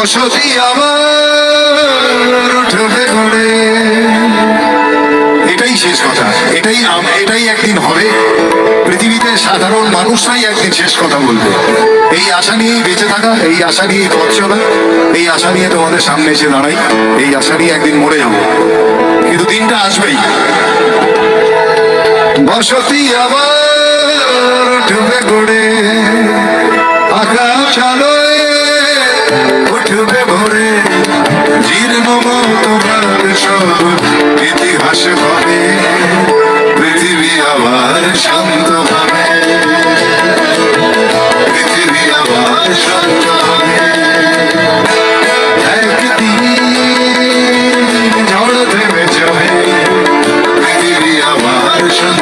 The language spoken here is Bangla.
বসতি আবার উঠবে ঘরে। এটাই শেষ কথা। এটাই এটাই একদিন হবে। পৃথিবীতে সাধারণ মানুষরাই একদিন শেষ কথা বলবে। এই আশা নিয়েই বেঁচে থাকা, এই আশা নিয়েই পথ চলা, এই আশা নিয়ে তোমাদের সামনে এসে দাঁড়াই, এই আশা নিয়ে একদিন মরে যাব। কিন্তু দিনটা আসবেই। বসতি আবার উঠবে ইতিহাস হবে পৃথিবী আবার শান্ত হবে। পৃথিবী আবার শান্ত হবে। একদিন ঝড় থেমে যাবে, পৃথিবী আবার শান্ত